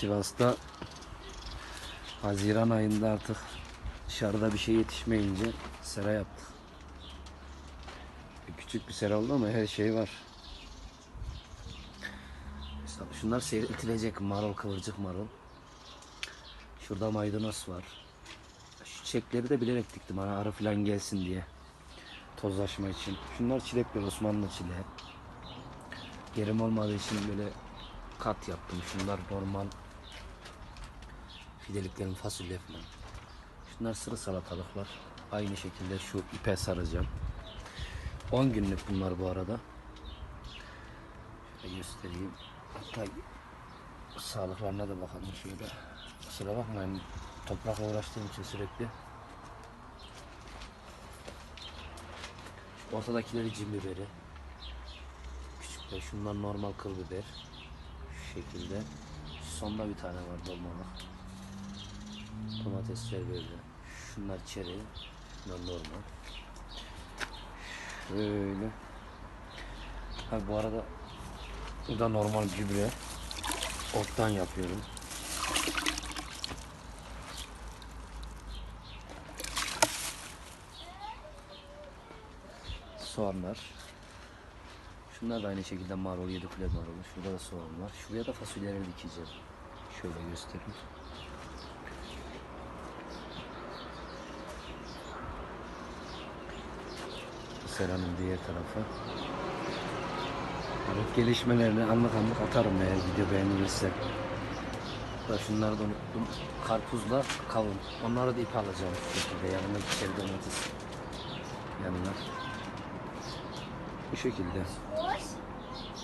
Sivas'ta Haziran ayında artık dışarıda bir şey yetişmeyince sera yaptık. Küçük bir sera oldu ama her şey var. Mesela şunlar seyretilecek marul, kıvırcık marul. Şurada maydanoz var. Şu çiçekleri de bilerek diktim hani arı falan gelsin diye. Tozlaşma için. Şunlar çilekler Osmanlı çileği. Yerim olmadığı için böyle kat yaptım. Şunlar normal fideliklerin fasulye falan. Şunlar sıra salatalıklar. Aynı şekilde şu ipe saracağım. 10 günlük bunlar bu arada. Şöyle göstereyim. Hatta sağlıklarına da bakalım şöyle. Kusura bakmayın toprakla uğraştığım için sürekli. Ortadakileri cim biberi. Küçükler şundan normal kıl biber. Şu şekilde. Sonda bir tane var dolmalık. Domatesler böyle. Şunlar çeri. Şunlar normal. Şöyle. Ha bu arada bu da normal gübre. Ottan yapıyorum. Soğanlar. Şunlar da aynı şekilde marul, yedi kule marulu. Şurada da soğan var. Şuraya da fasulyeleri dikeceğim. Şöyle göstereyim. Seranın diğer tarafı. Evet, gelişmelerini anlık anlık atarım eğer video beğenilirse. Da şunları da unuttum. Karpuzla kavun. Onları da ip alacağım şu şekilde. Yanına içeri domates. Yanına. Bu şekilde.